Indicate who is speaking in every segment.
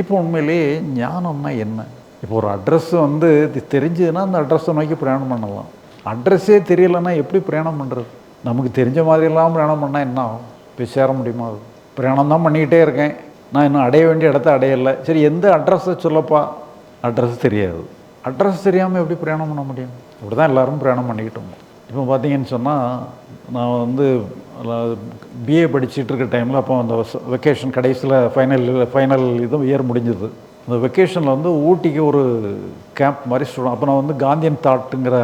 Speaker 1: இப்போ உண்மையிலேயே ஞானம்னா என்ன? இப்போ ஒரு அட்ரஸ் வந்து தெரிஞ்சதுன்னா அந்த அட்ரஸை நோக்கி பிரயாணம் பண்ணலாம். அட்ரஸே தெரியலைன்னா எப்படி பிரயாணம் பண்ணுறது நமக்கு தெரிஞ்ச மாதிரியெல்லாம் பிரயாணம் பண்ணால் என்ன ஆகும்? போய் சேர முடியுமா? அது பிரயாணம் தான் பண்ணிக்கிட்டே இருக்கேன். நான் இன்னும் அடைய வேண்டிய இடத்த அடையலை. சரி எந்த அட்ரஸை சொல்லப்பா? அட்ரஸ் தெரியாது. அட்ரஸ் தெரியாமல் எப்படி பிரயாணம் பண்ண முடியும்? அப்படி தான் எல்லோரும் பிரயாணம் பண்ணிக்கிட்டோம் இப்போ பார்த்தீங்கன்னு சொன்னால் நான் வந்து பிஏ படிச்சுட்டு இருக்க டைமில் அப்போ அந்த வெக்கேஷன் கடைசியில் ஃபைனல் ஃபைனல் இதுவும் இயர் முடிஞ்சது. அந்த வெக்கேஷனில் வந்து ஊட்டிக்கு ஒரு கேம்ப் மாதிரி ஸ்டூடெண்ட் அப்போ நான் வந்து காந்தியன் தாட்டுங்கிற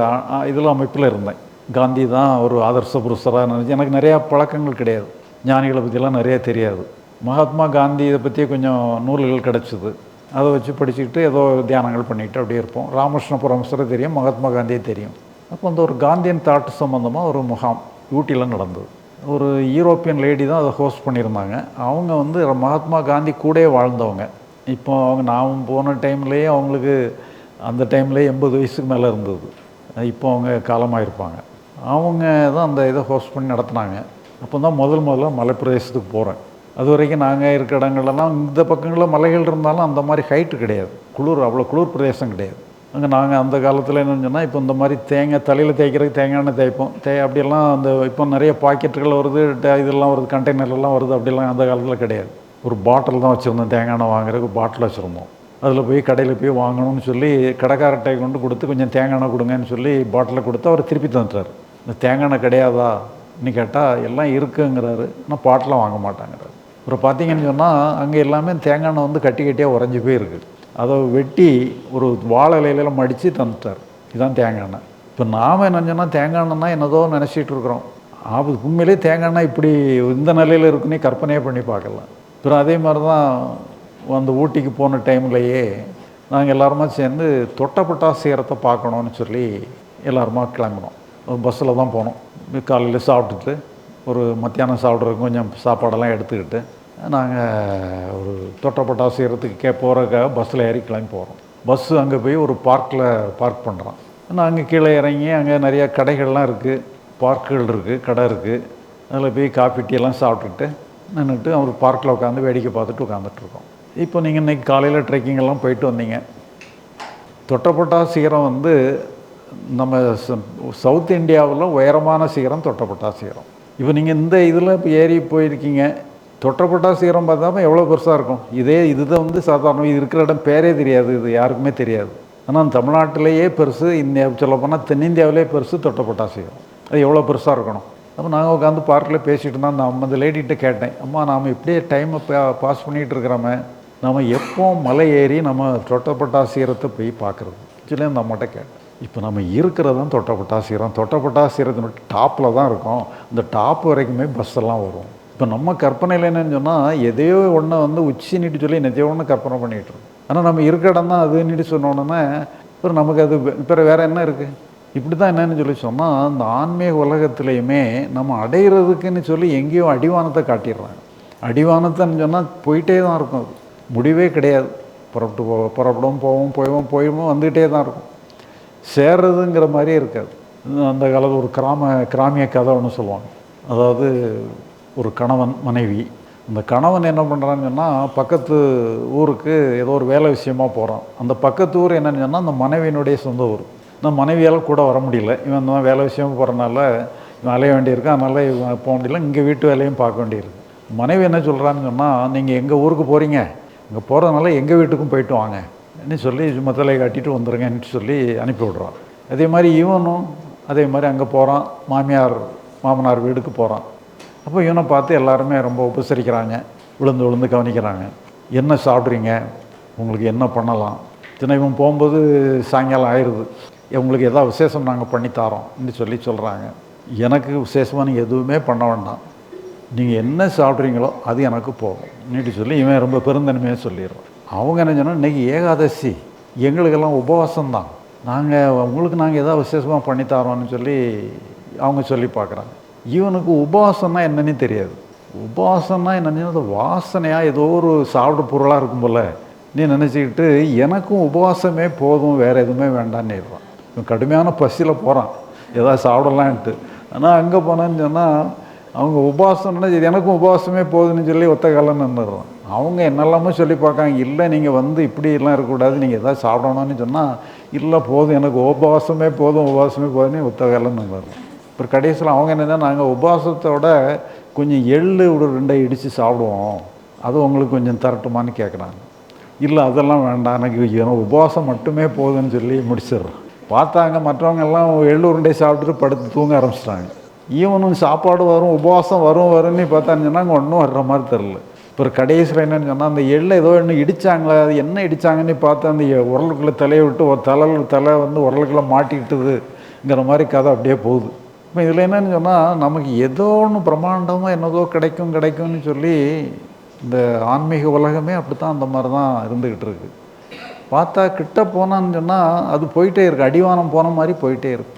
Speaker 1: இதில் அமைப்பில் இருந்தேன். காந்தி தான் ஒரு ஆதர்ச புருஷராக நினச்சி எனக்கு நிறையா பழக்கங்கள் கிடையாது. ஞானிகளை பற்றிலாம் நிறையா தெரியாது. மகாத்மா காந்தி இதை பற்றி கொஞ்சம் நூல்கள் கிடச்சிது. அதை வச்சு படிச்சுக்கிட்டு ஏதோ தியானங்கள் பண்ணிக்கிட்டு அப்படியே இருப்போம். ராமகிருஷ்ண பரமஸ்வரை தெரியும் மகாத்மா காந்தியே தெரியும். அப்போ அந்த ஒரு காந்தியன் தாட்டு சம்மந்தமாக ஒரு முகாம் ஊட்டியில் நடந்தது. ஒரு யூரோப்பியன் லேடி தான் அதை ஹோஸ்ட் பண்ணியிருந்தாங்க. அவங்க வந்து மகாத்மா காந்தி கூட வாழ்ந்தவங்க. இப்போ அவங்க நாம் போன டைம்லேயே அவங்களுக்கு அந்த டைம்லேயே எண்பது வயசுக்கு மேலே இருந்தது. இப்போ அவங்க காலமாக இருப்பாங்க அவங்க தான் அந்த இதை ஹோஸ்ட் பண்ணி நடத்துனாங்க. அப்போ தான் முதல் முதல்ல மலைப்பிரதேசத்துக்கு போகிறேன் அது வரைக்கும் நாங்கள் இருக்க இடங்கள்லாம் இந்த பக்கங்களில் மலைகள் இருந்தாலும் அந்த மாதிரி ஹைட்டு கிடையாது. குளிர் அவ்வளோ குளிர் பிரதேசம் கிடையாது. அங்கே நாங்கள் அந்த காலத்தில் என்னென்னு சொன்னால் இப்போ இந்த மாதிரி தேங்காய் தலையில் தேய்க்கிறதுக்கு தேங்காய் எண்ணெய் தேய்ப்போம். தே அப்படியெல்லாம் அந்த இப்போ நிறைய பாக்கெட்டுகள் வருது ட- இதெல்லாம் வருது கண்டெய்னர்லாம் வருது அப்படிலாம் அந்த காலத்தில் கிடையாது. ஒரு பாட்டில் தான் வச்சுருந்தோம் தேங்காய் எண்ணெய் வாங்குறதுக்கு பாட்டில் வச்சுருந்தோம். அதில் போய் கடையில் போய் வாங்கணும்னு சொல்லி கடைக்காரட்டை கொண்டு கொடுத்து கொஞ்சம் தேங்காய் எண்ணெய் கொடுங்கன்னு சொல்லி பாட்டிலில் கொடுத்து அவர் திருப்பி தந்துட்டார். இந்த தேங்காய் எண்ணெய் கிடையாதா? இன்னும் கேட்டால் எல்லாம் இருக்குங்கிறாரு. ஆனால் பாட்டில் வாங்க மாட்டாங்கிறாரு. அப்புறம் பார்த்தீங்கன்னு சொன்னால் அங்கே எல்லாமே தேங்காய் எண்ணெய் வந்து கட்டி கட்டியாக உறைஞ்சி போயிருக்கு. அதை வெட்டி ஒரு வாழை மடித்து தந்துட்டார். இதுதான் தேங்காய் எண்ணெய். இப்போ நாம் என்ன தேங்காய் எண்ணெய்னா என்னதோ நினச்சிட்டு இருக்கிறோம். ஆபத்து உண்மையிலே தேங்காய் எண்ணெய் இப்படி இந்த நிலையில் இருக்குன்னே கற்பனையே பண்ணி பார்க்கலாம். அப்புறம் அதே மாதிரி தான் அந்த ஊட்டிக்கு போன டைம்லையே நாங்கள் எல்லாருமா சேர்ந்து தொட்டப்பட்டா சீரத்தை பார்க்கணுன்னு சொல்லி எல்லாருமா கிளம்பினோம். பஸ்ஸில் தான் போனோம். காலையில் சாப்பிட்டுட்டு ஒரு மத்தியானம் சாப்பிட்றதுக்கு கொஞ்சம் சாப்பாடெல்லாம் எடுத்துக்கிட்டு நாங்கள் ஒரு தொட்டப்பட்டா செய்கிறதுக்கு கே போகிறதுக்காக பஸ்ஸில் ஏறி கிளம்பி போகிறோம். பஸ்ஸு அங்கே போய் ஒரு பார்க்கில் பார்க் பண்ணுறோம். நாங்கள் கீழே இறங்கி அங்கே நிறையா கடைகள்லாம் இருக்குது. பார்க்குகள் இருக்குது கடை இருக்குது. அதில் போய் காஃபி டீலாம் சாப்பிட்டுட்டு நின்றுட்டு அவர் பார்க்கில் உட்காந்து வேடிக்கை பார்த்துட்டு உட்காந்துட்ருக்கோம். இப்போ நீங்கள் இன்றைக்கி காலையில் ட்ரெக்கிங் எல்லாம் போயிட்டு வந்தீங்க. தொட்டப்பட்டா சிகரம் வந்து நம்ம ச- சவுத் இந்தியாவில் உயரமான சிகரம் தொட்டப்பட்டா சீரம் இப்போ நீங்கள் இந்த இதில் இப்போ ஏறி போயிருக்கீங்க. தொட்டப்பட்டா சிகரம் பார்த்தாம எவ்வளோ பெருசாக இருக்கும்? இதே இதுதான் வந்து சாதாரணம் இது இருக்கிற இடம் பேரே தெரியாது இது யாருக்குமே தெரியாது. ஆனால் தமிழ்நாட்டிலேயே பெருசு இந்தியா சொல்லப்போனால் தென்னிந்தியாவிலே பெருசு தொட்டப்பட்டா சிகரம் அது எவ்வளோ பெருசாக இருக்கணும்? அப்போ நாங்கள் உட்காந்து பார்க்கில் பேசிகிட்டு இருந்தோம் நான் அந்த லேடிகிட்ட கேட்டேன் அம்மா நாம் இப்படியே டைமை பாஸ் பண்ணிகிட்டு இருக்கிறோமே நம்ம எப்போ மலை ஏறி நம்ம தொட்டப்பட்டா சீரத்தை போய் பார்க்குறது? சொல்லி அந்த அம்மாட்ட கேட்டேன். இப்போ நம்ம இருக்கிறது தான் தொட்டப்பட்டா சீரம் தொட்டப்பட்டா சீரத்தினுடைய டாப்பில் தான் இருக்கும். இந்த டாப் வரைக்குமே பஸ் எல்லாம் வரும். இப்போ நம்ம கற்பனையில் என்னன்னு சொன்னால் எதையோ ஒன்றை வந்து உச்சி நீட்டு சொல்லி நெத்தையோ ஒன்று கற்பனை பண்ணிகிட்டு இருக்கோம். ஆனால் நம்ம இருக்க இடம் தான் அது நீட்டு சொன்னோன்னே அப்புறம் நமக்கு அது இப்போ வேறு என்ன இருக்குது இப்படி தான் என்னன்னு சொல்லி சொன்னால் அந்த ஆன்மீக உலகத்துலேயுமே நம்ம அடையிறதுக்குன்னு சொல்லி எங்கேயோ அடிவானத்தை காட்டிடுறாங்க. அடிவானத்தைன்னு சொன்னால் போயிட்டே தான் இருக்கும் அது. முடிவே கிடையாது. புறப்பட்டு போ புறப்படவும் போவோம் போய்வோம் போயிடுவோம் வந்துக்கிட்டே தான் இருக்கும். சேர்றதுங்கிற மாதிரியே இருக்காது. அந்த காலத்தில் ஒரு கிராம கிராமிய கதை ஒன்று சொல்லுவாங்க. அதாவது ஒரு கணவன் மனைவி. அந்த கணவன் என்ன பண்ணுறான்னு சொன்னால் பக்கத்து ஊருக்கு ஏதோ ஒரு வேலை விஷயமா போகிறான் அந்த பக்கத்து ஊர் என்னென்னு சொன்னால் அந்த மனைவியினுடைய சொந்த ஊர். இந்த மனைவியால் கூட வர முடியல. இவன் இந்த வேலை விஷயமா போகிறனால இவன் அலைய வேண்டியிருக்கு. அதனால் இவன் போக முடியல. இங்கே வீட்டு வேலையும் பார்க்க வேண்டியிருக்கு. மனைவி என்ன சொல்கிறான்னு சொன்னால் நீங்கள் எங்கள் ஊருக்கு போகிறீங்க இங்கே போகிறதுனால எங்கள் வீட்டுக்கும் போயிட்டு வாங்க. சொல்லி மத்தலை காட்டிட்டு வந்துடுங்கன்னு சொல்லி அனுப்பி விடுறான். அதே மாதிரி இவனும் அதே மாதிரி அங்கே போகிறான் மாமியார் மாமனார் வீடுக்கு போகிறான் அப்போ இவனை பார்த்து எல்லாருமே ரொம்ப உபசரிக்கிறாங்க. விழுந்து விழுந்து கவனிக்கிறாங்க. என்ன சாப்பிட்றீங்க? உங்களுக்கு என்ன பண்ணலாம்? தினம் இவன் போகும்போது சாயங்காலம் ஆயிடுது உங்களுக்கு எதாவது விசேஷம் நாங்கள் பண்ணித்தாரோம்னு சொல்லி சொல்கிறாங்க எனக்கு விசேஷமாக நீங்கள் எதுவுமே பண்ண வேண்டாம். நீங்கள் என்ன சாப்பிட்றீங்களோ அது எனக்கு போகும் நீட்டு சொல்லி இவன் ரொம்ப பெருந்தன்மையாக சொல்லிடுறான். அவங்க என்ன சொன்னால் இன்றைக்கி ஏகாதசி. எங்களுக்கெல்லாம் உபவாசம் தான் நாங்கள் உங்களுக்கு நாங்கள் எதாவது விசேஷமாக பண்ணி தரோம்னு சொல்லி அவங்க சொல்லி பார்க்குறாங்க. இவனுக்கு உபவாசம்னா என்னன்னே தெரியாது. உபவாசம்னா என்னன்னு அது வாசனையாக ஏதோ ஒரு சாப்பிட பொருளாக இருக்கும் போல நீ நினச்சிக்கிட்டு எனக்கும் உபவாசமே போதும் வேறு எதுவுமே வேண்டான்னு இருப்பான் இவன் கடுமையான பசியில் போகிறான் ஏதாவது சாப்பிடலான்ட்டு. ஆனால் அங்கே போனேன்னு சொன்னால் அவங்க உபவாசம்னா இது எனக்கும் உபவாசமே போதுன்னு சொல்லி ஒத்த காலம் நின்றுடுறோம் அவங்க என்னெல்லாமோ சொல்லி பார்க்காங்க. இல்லை நீங்கள் வந்து இப்படி எல்லாம் இருக்கக்கூடாது நீங்கள் எதாவது சாப்பிடணும்னு சொன்னால் இல்லை போதும் எனக்கு உபவாசமே போதும் உபவாசமே போதுன்னு ஒத்த காலம் நின்றுடுறோம் அப்புறம் கடைசியில் அவங்க என்னென்னா நாங்கள் உபவாசத்தோட கொஞ்சம் எள்ளு ஒரு ரெண்டை இடித்து சாப்பிடுவோம். அது உங்களுக்கு கொஞ்சம் தரட்டுமான்னு கேட்குறாங்க இல்லை அதெல்லாம் வேண்டாம். எனக்கு ஏன்னா உபவாசம் மட்டுமே போதுன்னு சொல்லி முடிச்சிடுறோம். பார்த்தாங்க மற்றவங்க எல்லாம் எள்ளு உருண்டை சாப்பிட்டுட்டு படுத்து தூங்க ஆரம்பிச்சிட்டாங்க. ஈவனும் சாப்பாடு வரும் உபவாசம் வரும் வரும்னு பார்த்தான்னு சொன்னாங்க ஒன்றும் வர்ற மாதிரி தெரில இப்போ கடைசியில் என்னன்னு சொன்னால் அந்த எள்ளை ஏதோ ஒன்று இடித்தாங்களே அது என்ன இடிச்சாங்கன்னு பார்த்து அந்த உரலுக்குள்ளே தலையை விட்டு ஒரு தலை தலை வந்து உரலுக்குள்ளே மாட்டிக்கிட்டுதுங்கிற மாதிரி கதை அப்படியே போகுது. இப்போ இதில் என்னன்னு சொன்னால் நமக்கு ஏதோ ஒன்று பிரம்மாண்டமாக என்னதோ கிடைக்கும் கிடைக்கும்னு சொல்லி இந்த ஆன்மீக உலகமே அப்படி தான் அந்த மாதிரி தான் இருந்துக்கிட்டு இருக்கு. பார்த்தா கிட்ட போனான்னு சொன்னால் அது போயிட்டே இருக்குது அடிவானம் போன மாதிரி போயிட்டே இருக்கு.